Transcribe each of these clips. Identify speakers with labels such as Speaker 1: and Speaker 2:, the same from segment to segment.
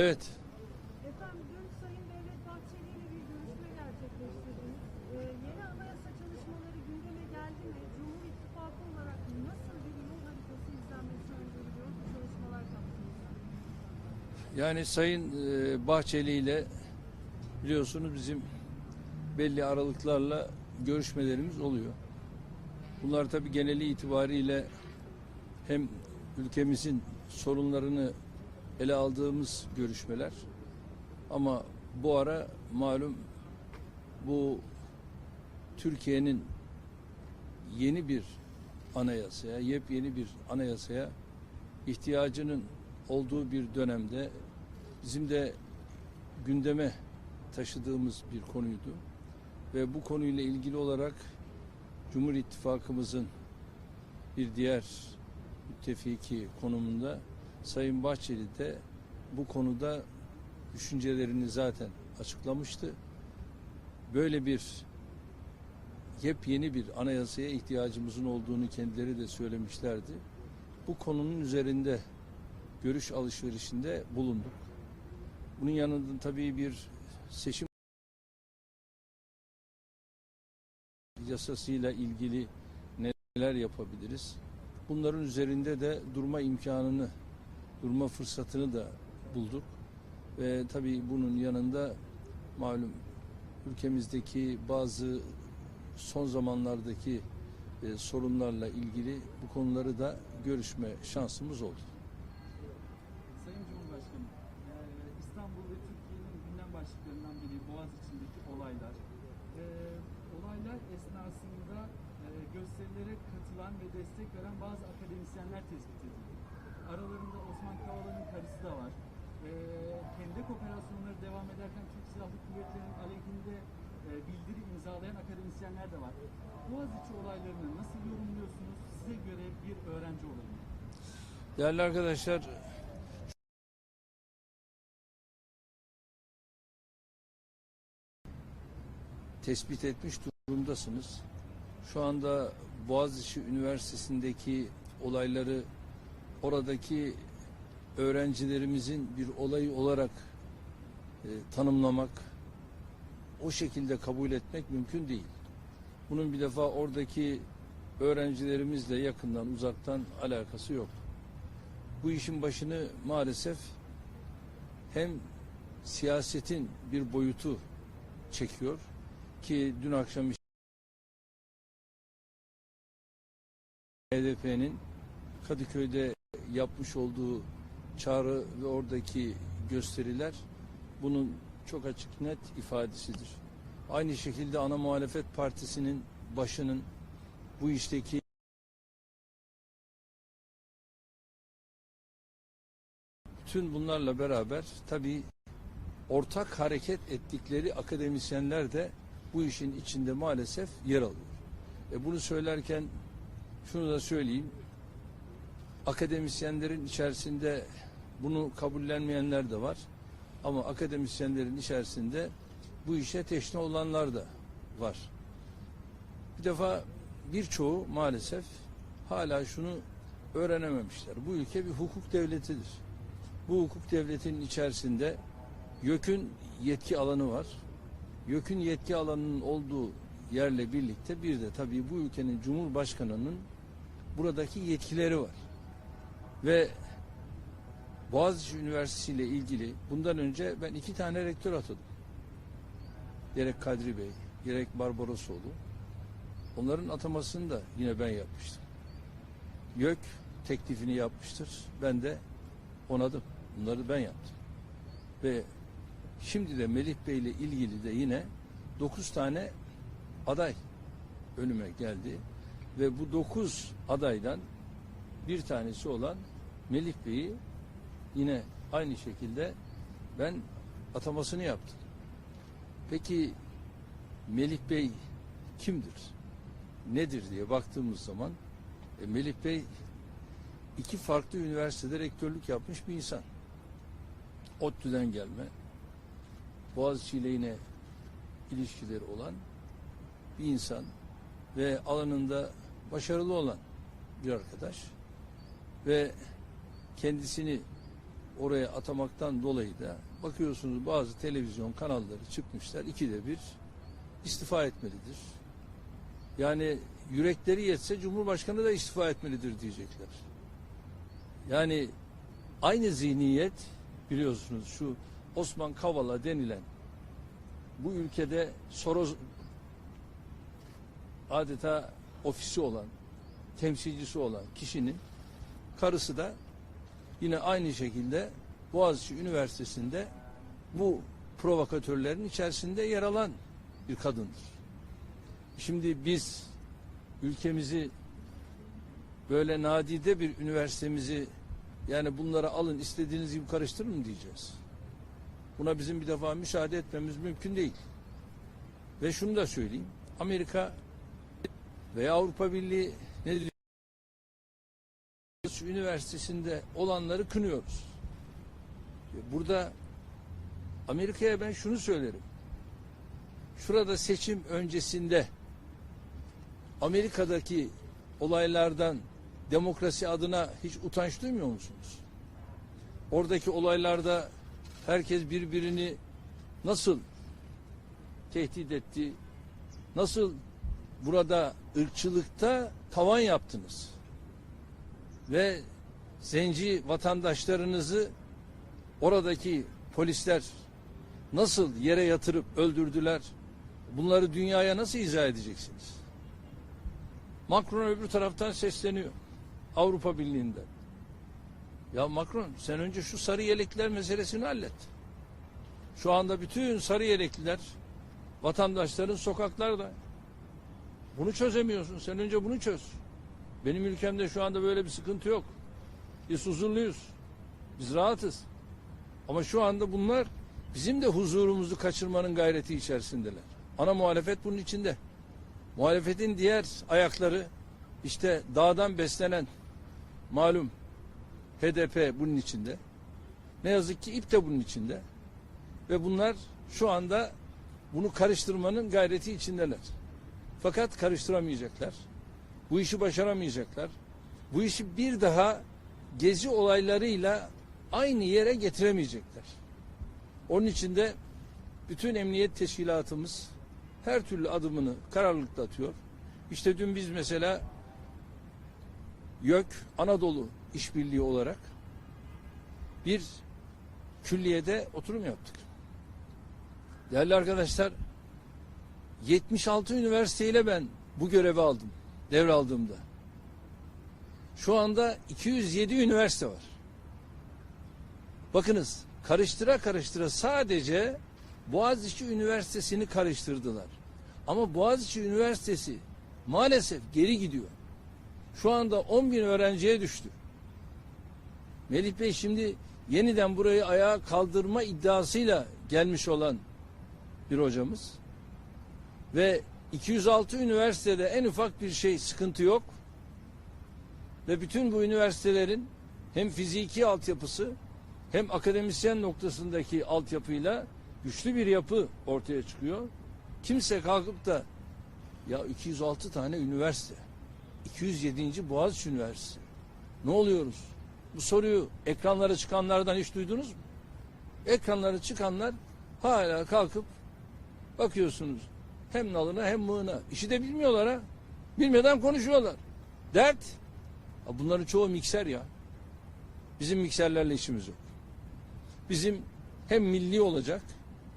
Speaker 1: Evet,
Speaker 2: Efendim dün Sayın Devlet Bahçeli ile bir görüşme gerçekleştirdiniz. Ee, yeni anayasa çalışmaları gündeme geldi mi? Cumhur İttifakı olarak nasıl bir yol haritası izlenmesi öneriliyor bu çalışmalar kapsamında?
Speaker 1: yani Sayın e, Bahçeli ile biliyorsunuz bizim belli aralıklarla görüşmelerimiz oluyor. Bunlar tabii geneli itibariyle hem ülkemizin sorunlarını ele aldığımız görüşmeler ama bu ara malum bu Türkiye'nin yeni bir anayasaya, yepyeni bir anayasaya ihtiyacının olduğu bir dönemde bizim de gündeme taşıdığımız bir konuydu. Ve bu konuyla ilgili olarak Cumhur İttifakımızın bir diğer müttefiki konumunda Sayın Bahçeli de bu konuda düşüncelerini zaten açıklamıştı. Böyle bir yepyeni bir anayasaya ihtiyacımızın olduğunu kendileri de söylemişlerdi. Bu konunun üzerinde görüş alışverişinde bulunduk. Bunun yanında tabii bir seçim yasasıyla ilgili neler yapabiliriz? Bunların üzerinde de durma imkanını, durma fırsatını da bulduk. Ve tabii bunun yanında malum ülkemizdeki bazı son zamanlardaki e, sorunlarla ilgili bu konuları da görüşme şansımız oldu.
Speaker 3: Sayın Cumhurbaşkanım, eee, İstanbul ve Türkiye'nin gündem başlıklarından biri Boğaziçi'ndeki olaylar. Eee, olaylar esnasında eee, gösterilere katılan ve destek veren bazı akademisyenler tespit edildi. Aralarında Osman Kavala'nın karısı da var. Eee Hendek operasyonları devam ederken Türk Silahlı Kuvvetleri'nin aleyhinde eee, bildiri imzalayan akademisyenler de var. Boğaziçi olaylarını nasıl yorumluyorsunuz? Size göre bir öğrenci olayı.
Speaker 1: Değerli arkadaşlar, tespit etmiş durumdasınız. Şu anda Boğaziçi Üniversitesi'ndeki olayları oradaki öğrencilerimizin bir olayı olarak e, tanımlamak, o şekilde kabul etmek mümkün değil. Bunun bir defa oradaki öğrencilerimizle yakından uzaktan alakası yok. Bu işin başını maalesef hem siyasetin bir boyutu çekiyor ki dün akşam HDP'nin Kadıköy'de yapmış olduğu çağrı ve oradaki gösteriler bunun çok açık net ifadesidir. Aynı şekilde ana muhalefet partisinin başının bu işteki bütün bunlarla beraber tabii ortak hareket ettikleri akademisyenler de bu işin içinde maalesef yer alıyor. E bunu söylerken şunu da söyleyeyim. Akademisyenlerin içerisinde bunu kabullenmeyenler de var. Ama akademisyenlerin içerisinde bu işe teşne olanlar da var. Bir defa birçoğu maalesef hala şunu öğrenememişler. Bu ülke bir hukuk devletidir. Bu hukuk devletinin içerisinde YÖK'ün yetki alanı var. YÖK'ün yetki alanının olduğu yerle birlikte bir de tabii bu ülkenin Cumhurbaşkanı'nın buradaki yetkileri var. Ve Boğaziçi Üniversitesi ile ilgili bundan önce ben iki tane rektör atadım. Gerek Kadri Bey, gerek Barbarosoğlu. Onların atamasını da yine ben yapmıştım. YÖK teklifini yapmıştır. Ben de onadım. Bunları ben yaptım. Ve şimdi de Melih Bey ile ilgili de yine 9 tane aday önüme geldi. Ve bu 9 adaydan bir tanesi olan Melih Bey'i yine aynı şekilde ben atamasını yaptım. Peki Melih Bey kimdir? Nedir diye baktığımız zaman e, Melih Bey iki farklı üniversitede rektörlük yapmış bir insan. ODTÜ'den gelme, Boğaziçi ile yine ilişkileri olan bir insan ve alanında başarılı olan bir arkadaş ve kendisini oraya atamaktan dolayı da bakıyorsunuz bazı televizyon kanalları çıkmışlar ikide bir istifa etmelidir. Yani yürekleri yetse Cumhurbaşkanı da istifa etmelidir diyecekler. Yani aynı zihniyet biliyorsunuz şu Osman Kavala denilen bu ülkede Soros adeta ofisi olan, temsilcisi olan kişinin karısı da yine aynı şekilde Boğaziçi Üniversitesi'nde bu provokatörlerin içerisinde yer alan bir kadındır. Şimdi biz ülkemizi böyle nadide bir üniversitemizi yani bunlara alın istediğiniz gibi karıştırın mı diyeceğiz. Buna bizim bir defa müsaade etmemiz mümkün değil. Ve şunu da söyleyeyim. Amerika veya Avrupa Birliği ne? Üniversitesinde olanları kınıyoruz. Burada Amerika'ya ben şunu söylerim. Şurada seçim öncesinde Amerika'daki olaylardan demokrasi adına hiç utanç duymuyor musunuz? Oradaki olaylarda herkes birbirini nasıl tehdit etti? Nasıl burada ırkçılıkta tavan yaptınız? Ve zenci vatandaşlarınızı oradaki polisler nasıl yere yatırıp öldürdüler? Bunları dünyaya nasıl izah edeceksiniz? Macron öbür taraftan sesleniyor. Avrupa Birliği'nden. Ya Macron sen önce şu sarı yelekliler meselesini hallet. Şu anda bütün sarı yelekliler vatandaşların sokaklarda. Bunu çözemiyorsun. Sen önce bunu çöz. Benim ülkemde şu anda böyle bir sıkıntı yok. Biz huzurluyuz. Biz rahatız. Ama şu anda bunlar bizim de huzurumuzu kaçırmanın gayreti içerisindeler. Ana muhalefet bunun içinde. Muhalefetin diğer ayakları işte dağdan beslenen malum HDP bunun içinde. Ne yazık ki İP de bunun içinde. Ve bunlar şu anda bunu karıştırmanın gayreti içindeler. Fakat karıştıramayacaklar. Bu işi başaramayacaklar. Bu işi bir daha gezi olaylarıyla aynı yere getiremeyecekler. Onun için de bütün emniyet teşkilatımız her türlü adımını kararlılıkla atıyor. İşte dün biz mesela YÖK Anadolu işbirliği olarak bir külliyede oturum yaptık. Değerli arkadaşlar 76 üniversiteyle ben bu görevi aldım. Devraldığımda. Şu anda 207 üniversite var. Bakınız karıştıra karıştıra sadece Boğaziçi Üniversitesi'ni karıştırdılar. Ama Boğaziçi Üniversitesi maalesef geri gidiyor. Şu anda 10 bin öğrenciye düştü. Melih Bey şimdi yeniden burayı ayağa kaldırma iddiasıyla gelmiş olan bir hocamız. Ve 206 üniversitede en ufak bir şey sıkıntı yok. Ve bütün bu üniversitelerin hem fiziki altyapısı hem akademisyen noktasındaki altyapıyla güçlü bir yapı ortaya çıkıyor. Kimse kalkıp da ya 206 tane üniversite 207. Boğaziçi Üniversitesi ne oluyoruz? Bu soruyu ekranlara çıkanlardan hiç duydunuz mu? Ekranlara çıkanlar hala kalkıp bakıyorsunuz hem nalına hem mığına. İşi de bilmiyorlar ha. Bilmeden konuşuyorlar. Dert. Bunların çoğu mikser ya. Bizim mikserlerle işimiz yok. Bizim hem milli olacak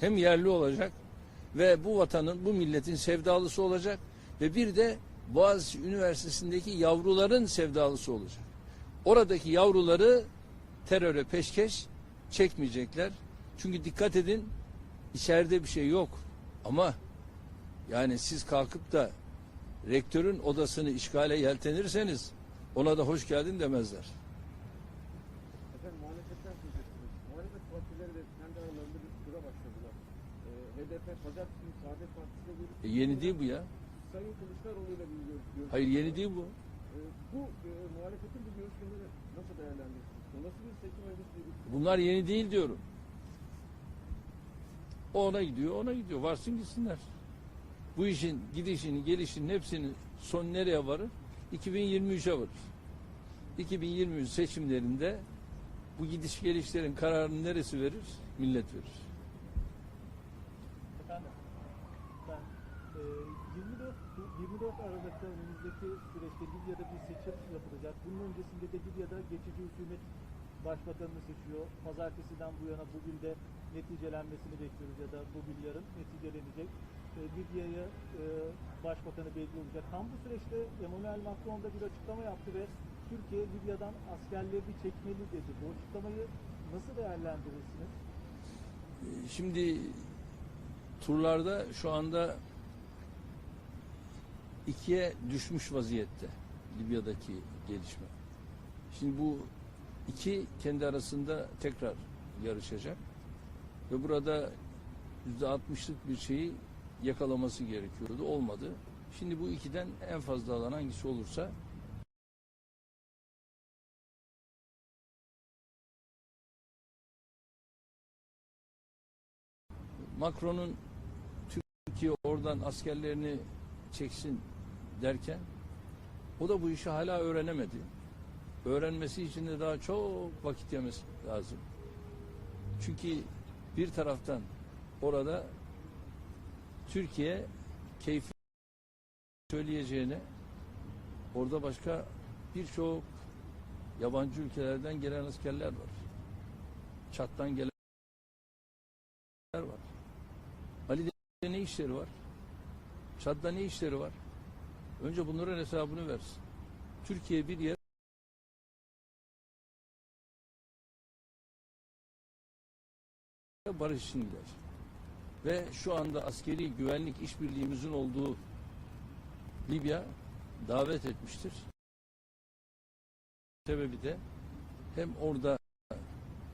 Speaker 1: hem yerli olacak ve bu vatanın, bu milletin sevdalısı olacak ve bir de Boğaziçi Üniversitesi'ndeki yavruların sevdalısı olacak. Oradaki yavruları teröre peşkeş çekmeyecekler. Çünkü dikkat edin içeride bir şey yok. Ama yani siz kalkıp da rektörün odasını işgale yeltenirseniz ona da hoş geldin demezler.
Speaker 4: Efendim muhalefetten söz ettiniz. Muhalefet partileri de kendi aralarında bir tura başladılar. Ee, HDP Pazartesi günü Saadet Partisi'yle görüştü.
Speaker 1: E, yeni değil bu ya.
Speaker 4: Sayın Kılıçdaroğlu'yla bir görüştü.
Speaker 1: Hayır yeni değil bu.
Speaker 4: Ee, bu e, muhalefetin bu görüşmeleri nasıl değerlendirirsiniz? Olası bir seçim öncesi bir
Speaker 1: Bunlar yeni değil diyorum. O ona gidiyor, ona gidiyor. Varsın gitsinler. Bu işin gidişini, gelişinin hepsinin son nereye varır? 2023'e varır. 2023 seçimlerinde Bu gidiş gelişlerin kararını neresi verir? Millet verir.
Speaker 5: Efendim, ben e, 24, bu 24 Aralık'ta önümüzdeki süreçte Libya'da bir seçim yapılacak. Bunun öncesinde de Libya'da geçici hükümet başbakanını seçiyor. Pazartesiden bu yana bugün de neticelenmesini bekliyoruz ya da bugün yarın neticelenecek. E, Libya'ya e, başbakanı belli olacak. Tam bu süreçte Emmanuel Macron da bir açıklama yaptı ve Türkiye Libya'dan askerlerini çekmeli dedi. Bu açıklamayı nasıl değerlendirirsiniz?
Speaker 1: Şimdi turlarda şu anda ikiye düşmüş vaziyette Libya'daki gelişme. Şimdi bu iki kendi arasında tekrar yarışacak ve burada yüzde altmışlık bir şeyi yakalaması gerekiyordu. Olmadı. Şimdi bu ikiden en fazla alan hangisi olursa Macron'un Türkiye oradan askerlerini çeksin derken o da bu işi hala öğrenemedi. Öğrenmesi için de daha çok vakit yemesi lazım. Çünkü bir taraftan orada Türkiye keyfi söyleyeceğine orada başka birçok yabancı ülkelerden gelen askerler var. Çat'tan gelen var. Ali'de ne işleri var? Çad'da ne işleri var? Önce bunların hesabını versin. Türkiye bir yer barış için gider. Ve şu anda askeri güvenlik işbirliğimizin olduğu Libya davet etmiştir. Sebebi de hem orada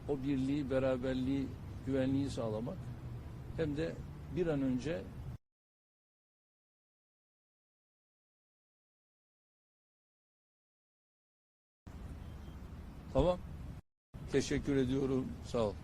Speaker 1: o birliği, beraberliği, güvenliği sağlamak hem de bir an önce Tamam. Teşekkür ediyorum. Sağ ol.